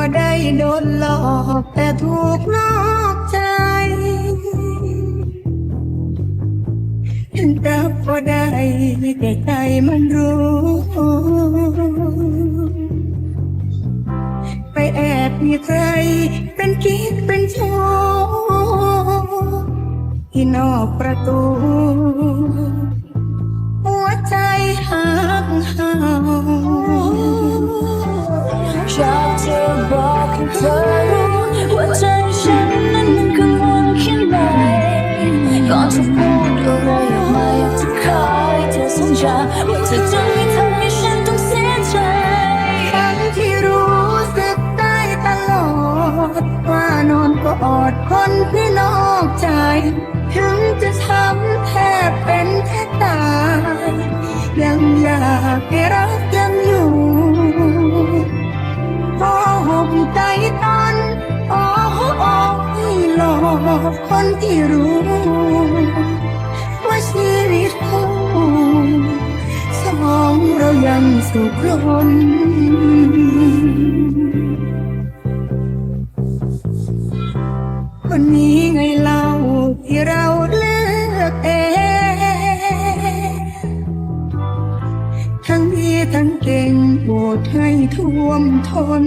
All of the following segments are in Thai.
บ่ได้โดนหลอกแต่ถูกนอกใจรับบ่ได้แต่ใจมันรู้ ไปแอบมีใคร เป็นกิ๊กเป็นโชที่นอกประตู หัวใจหา เธอรู้ว่าใจฉันนั้นมันกังวลแค่ไหนก่อนจะพูดอะไรออกมาอยากจะขอให้เธอสัญญาว่าเธอจะไม่ทำให้ฉันต้องเสียใจทั้งที่รู้สึกได้ตลอดว่านอนก็อดคนที่นอกใจ ถึงจะทำแทบเป็นแทบตายยังอยากให้รั อห่มใจตอนอ๋ออ๋อให้หลอกคนที่รู้ ว่าชีวิตคู่สองเรายังสุขล้นคน โปรดให้ท่วมทน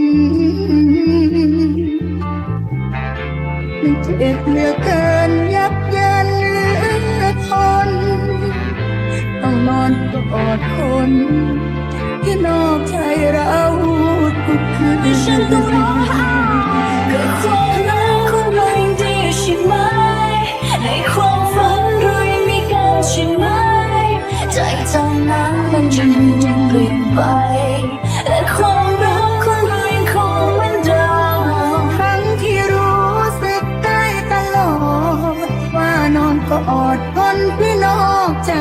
มันเจ็บเหลือเกินยับยันเหลือทนต้องนอนกอดคนที่นอกใจเราทุกคืนฉันต้องร้องไห้ นั้นมันจะไม่ได้เปลี่ยนไปและความรักของเรายังคงเหมือนเดิมทั้งที่รู้สึกได้ตลอด ว่านอนก็อดคนที่นอกใจ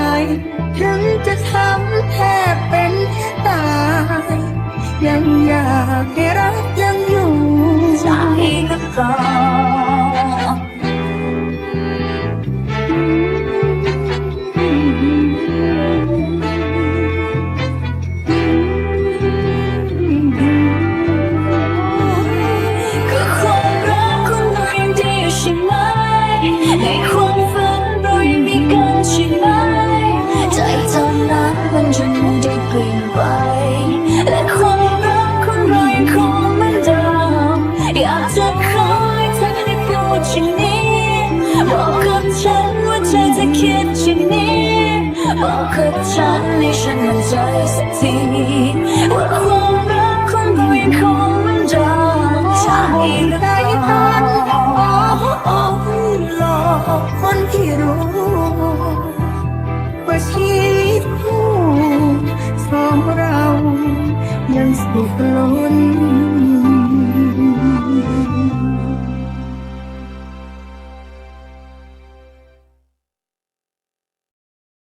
ถึงจะทำแทบเป็นตาย ยังอยากให้รักยังอยู่ คิดเช่นนี้บอกกับฉันให้ฉันมั่นใจสักทีว่าความรักของเรายังคงเหมือนเดิมใช่หรือใจเปล่าอนอ๋ออ๋อหลอกคนที่รู้ว่าชีวิตคู่สองเรายังสุขล้น